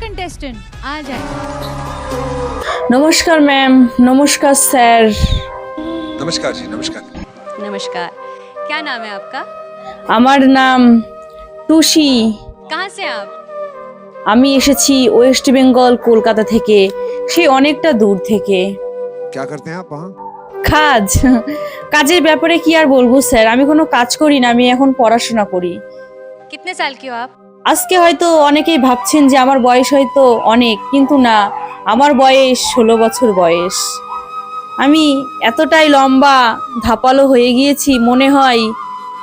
Contestant आ जाए নমস্কার ma'am নমস্কার স্যার नमस्कार जी नमस्कार नमस्कार क्या नाम है आपका আমার नाम টুসি कहाँ से हैं आप আমি এসেছি ওয়েস্ট বেঙ্গল কলকাতা থেকে সেই অনেকটা দূর থেকে क्या करते हैं आप वहाँ কাজ কাজের ব্যাপারে কি আর বলবো স্যার আমি কোনো কাজ করি না আমি এখন পড়াশোনা করি कितने साल की हो आप আজকে হয়তো অনেকেই ভাবছেন যে আমার বয়স হয়তো অনেক, কিন্তু না, আমার বয়স ষোলো বছর বয়স। আমি এতটাই লম্বা, ধাপালো হয়ে গিয়েছি, মনে হয়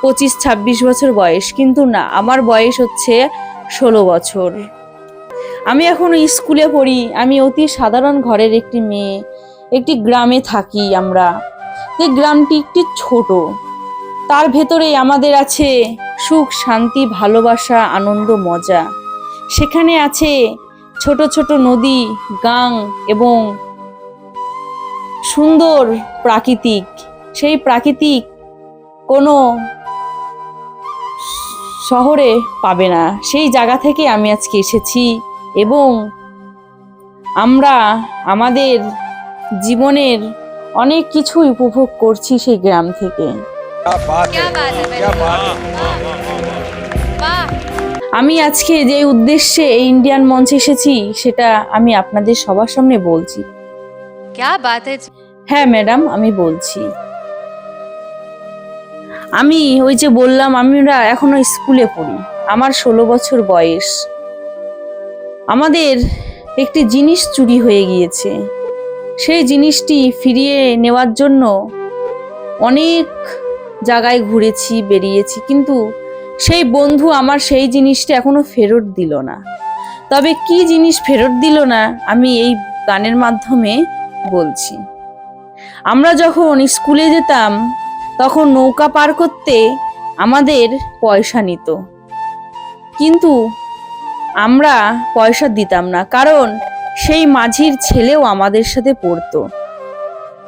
পঁচিশ, ছাব্বিশ বছর বয়স, কিন্তু না, আমার বয়স হচ্ছে ষোলো বছর। আমি এখন স্কুলে পড়ি, আমি অতি সাধারণ ঘরের একটি মেয়ে, একটি গ্রামে থাকি আমরা। এই গ্রামটি একটি ছোট তার ভেতরে আমাদের আছে সুখ, শান্তি, ভালোবাসা, আনন্দ, মজা। সেখানে আছে ছোট ছোট নদী, গাং এবং সুন্দর প্রাকৃতিক। সেই প্রাকৃতিক কোনো শহরে পাবে না। সেই জায়গা থেকে আমি আজকে এসেছি এবং আমরা আমাদের জীবনের অনেক কিছুই উপভোগ করছি সেই গ্রাম থেকে। আমি আজকে যে উদ্দেশ্যে এই ইন্ডিয়ান মঞ্চে এসেছি সেটা আমি আপনাদের সবার সামনে বলছি। হ্যাঁ ম্যাডাম আমি বলছি। আমি ওই যে বললাম আমরা এখনও স্কুলে পড়ি। আমার ষোলো বছর বয়স। আমাদের একটি জিনিস চুরি হয়ে গিয়েছে। সেই জিনিসটি ফিরিয়ে নেওয়ার জন্য অনেক জায়গায় ঘুরেছি, বেরিয়েছি, কিন্তু সেই বন্ধু আমার সেই জিনিসটা এখনও ফেরত দিল না। তবে কি জিনিস ফেরত দিল না, আমি এই গানের মাধ্যমে বলছি। আমরা যখন স্কুলে যেতাম, তখন নৌকা পার করতে আমাদের পয়সা নিত। কিন্তু আমরা পয়সা দিতাম না, কারণ সেই মাঝির ছেলেও আমাদের সাথে পড়তো।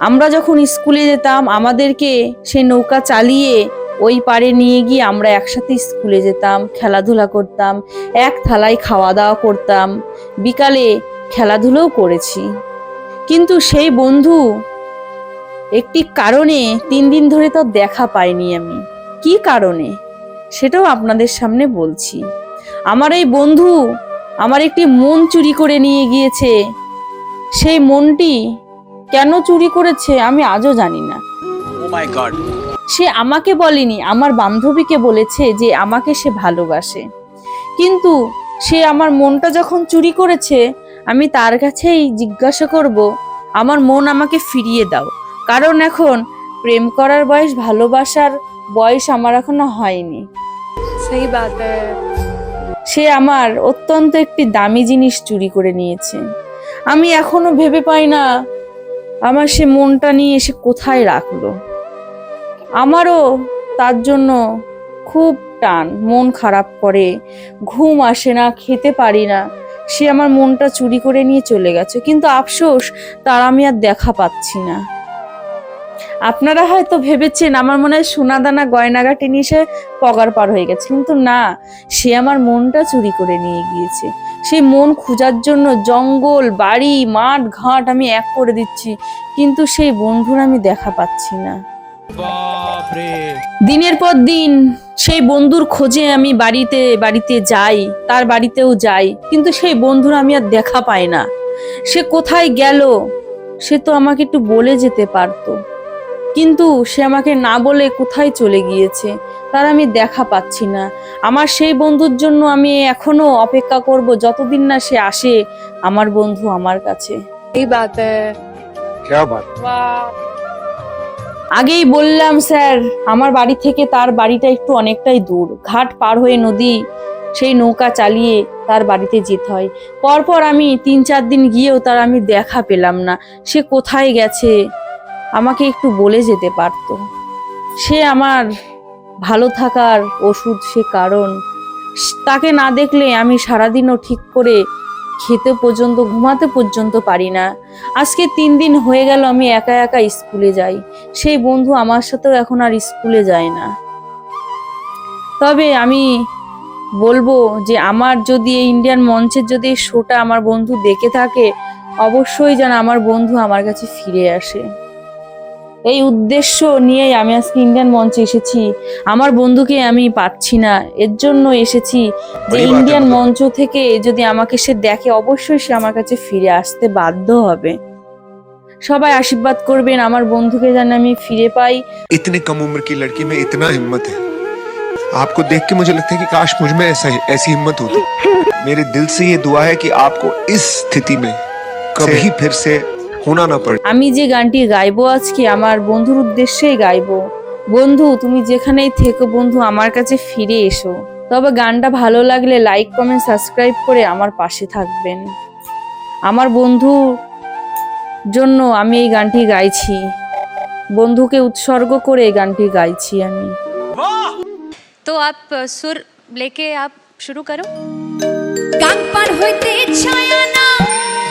আমরা যখন স্কুলে যেতাম, আমাদেরকে সেই নৌকা চালিয়ে ওই পারে নিয়ে গিয়ে আমরা একসাথে স্কুলে যেতাম, খেলাধুলা করতাম, এক থালায় খাওয়া দাওয়া করতাম, বিকালে খেলাধুলোও করেছি। কিন্তু সেই বন্ধু, একটি কারণে তিন দিন ধরে তো দেখা পাইনি আমি। কি কারণে? সেটাও আপনাদের সামনে বলছি। আমার এই বন্ধু আমার একটি মন চুরি করে নিয়ে গিয়েছে। সেই মনটি কেন চুরি করেছে আমি আজও জানি না। oh সে আমাকে বলেনি আমার বান্ধবীকে বলেছে যে আমাকে সে ভালোবাসে। কিন্তু সে আমার মনটা যখন চুরি করেছে আমি তার কাছেই জিজ্ঞাসা করব আমার মন আমাকে ফিরিয়ে দাও। কারণ এখন প্রেম করার বয়স ভালোবাসার বয়স আমার এখনও হয়নি। সেই সে আমার অত্যন্ত একটি দামি জিনিস চুরি করে নিয়েছে। আমি এখনও ভেবে পাই না আমার সে মনটা নিয়ে এসে কোথায় রাখল? আমারও তার জন্য খুব টান, মন খারাপ করে। ঘুম আসে না, খেতে পারি না। সে আমার মনটা চুরি করে নিয়ে চলে গেছে। কিন্তু আফসোস, তার আমি আর দেখা পাচ্ছি না। আপনারা হয়তো ভেবেছেন আমার মনে হয় সোনাদানা গয়নাগাটি নিয়ে সে পগার পার হয়ে গেছে কিন্তু না সে আমার মনটা চুরি করে নিয়ে গিয়েছে। সেই মন খোঁজার জন্য জঙ্গল বাড়ি মাঠ ঘাট আমি এক করে দিচ্ছি কিন্তু সেই বন্ধুর আমি দেখা পাচ্ছি না। দিনের পর দিন সেই বন্ধুর খোঁজে আমি বাড়িতে বাড়িতে যাই তার বাড়িতেও যাই কিন্তু সেই বন্ধুর আমি আর দেখা পাই না। সে কোথায় গেল সে তো আমাকে একটু বলে যেতে পারতো। কিন্তু সে আমাকে না বলে কোথায় চলে গিয়েছে তার আমি দেখা পাচ্ছি না। আমার সেই বন্ধুর জন্য আমি এখনও অপেক্ষা করব যতদিন না সে আসে আমার বন্ধু আমার কাছে। এই বাত আগেই বললাম স্যার আমার বাড়ি থেকে তার বাড়িটা একটু অনেকটাই দূর। ঘাট পার হয়ে নদী সেই নৌকা চালিয়ে তার বাড়িতে যেতে হয়। পরপর আমি তিন চার দিন গিয়েও তার আমি দেখা পেলাম না। সে কোথায় গেছে? আমাকে একটু বলে যেতে পারতো। সে আমার ভালো থাকার ওষুধ, সে কারণ। তাকে না দেখলে আমি সারাদিনও ঠিক করে খেতে পর্যন্ত, ঘুমাতে পর্যন্ত পারি না। আজকে তিন দিন হয়ে গেল আমি একা একা স্কুলে যাই। সেই বন্ধু আমার সাথেও এখন আর স্কুলে যায় না। তবে আমি বলব যে আমার যদি এই ইন্ডিয়ান মঞ্চের যদি এই শোটা আমার বন্ধু দেখে থাকে, অবশ্যই যেন আমার বন্ধু আমার কাছে ফিরে আসে। এই উদ্দেশ্য নিয়েই আমি আজকে ইন্ডিয়ান মঞ্চে এসেছি আমার বন্ধুকে আমি পাচ্ছি না এর জন্য এসেছি যে বড়ি বাত হ্যাঁ ইন্ডিয়ান মতলব। মঞ্চ থেকে যদি আমাকে সে দেখে অবশ্যই সে আমার কাছে ফিরে আসতে বাধ্য হবে সবাই আশীর্বাদ করবেন আমার বন্ধুকে যেন আমি ফিরে পাই इतने कम उम्र की लड़की में इतना हिम्मत है आपको देख के मुझे लगता है कि काश मुझ में ऐसा ऐसी हिम्मत होती मेरे दिल से ये दुआ है कि आपको इस स्थिति में कभी फिर से होना ना पड़े আমি যে গানটি গাইবো আজকে আমার বন্ধুর উদ্দেশ্যেই গাইবো বন্ধু তুমি যেখানেই থেকো বন্ধু আমার কাছে ফিরে এসো তবে গানটা ভালো লাগলে লাইক কমেন্ট সাবস্ক্রাইব করে আমার পাশে থাকবেন আমার বন্ধুর জন্য আমি এই গানটি গাইছি বন্ধুকে উৎসর্গ করে এই গানটি গাইছি আমি तो आप अ, सुर लेके आप शुरू करो গান পার হইতে ছায়া না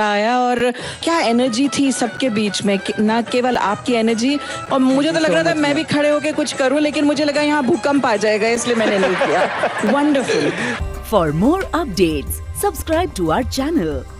मज़ा आया और क्या एनर्जी थी सबके बीच में? न केवल आपकी एनर्जी और मुझे तो लग रहा था मैं भी खड़े होके कुछ करूँ लेकिन मुझे लगा यहाँ भूकंप आ जाएगा इसलिए मैंने नहीं किया। Wonderful for more update subscribe to our channel.